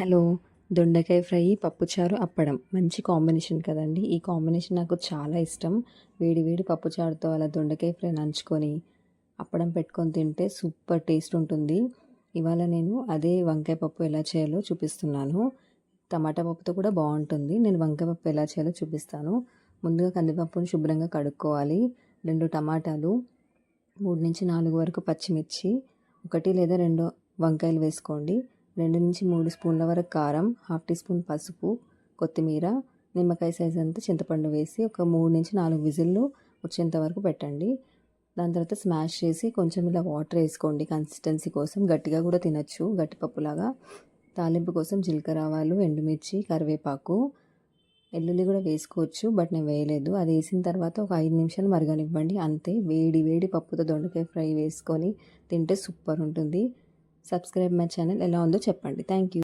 Hello దొండకాయ fry పప్పుచారు అప్పడం. మంచి కాంబినేషన్ కదండి. ఈ కాంబినేషన్ నాకు చాలా ఇష్టం. వేడి వేడి పప్పుచారుతో అలా దొండకాయ ఫ్రై నంచుకొని అప్పడం పెట్టుకొని తింటే సూపర్ టేస్ట్ ఉంటుంది. ఇవాళ నేను అదే వంకాయ పప్పు ఎలా చేయాలో చూపిస్తున్నాను. టమాటా పప్పుతో కూడా బాగుంటుంది. నేను వంకాయ పప్పు ఎలా చేయాలో చూపిస్తాను. ముందుగా కందిపప్పును శుభ్రంగా కడుక్కోవాలి. రెండు టమాటాలు మూడు నుంచి నాలుగు వరకు పచ్చిమిర్చి ఒకటి లేదా రెండు వంకాయలు వేసుకోండి. రెండు నుంచి మూడు స్పూన్ల వరకు కారం హాఫ్ టీ స్పూన్ పసుపు కొత్తిమీర నిమ్మకాయ సైజ్ అంతా చింతపండు వేసి ఒక మూడు నుంచి నాలుగు విజిల్లు వచ్చేంత వరకు పెట్టండి. దాని తర్వాత స్మాష్ చేసి కొంచెం ఇలా వాటర్ వేసుకోండి. కన్సిస్టెన్సీ కోసం గట్టిగా కూడా తినచ్చు గట్టిపప్పులాగా తాలింపు కోసం జీలకర్ర ఆవాలు ఎండుమిర్చి కరివేపాకు ఎల్లుల్లి కూడా వేసుకోవచ్చు బట్ నేను వేయలేదు. అది వేసిన తర్వాత ఒక ఐదు నిమిషాలు మరగనివ్వండి అంతే. వేడి వేడి పప్పుతో దొండకాయ ఫ్రై వేసుకొని తింటే సూపర్ ఉంటుంది. సబ్స్క్రైబ్ మై ఛానల్ ఎలా ఉందో చెప్పండి. Thank you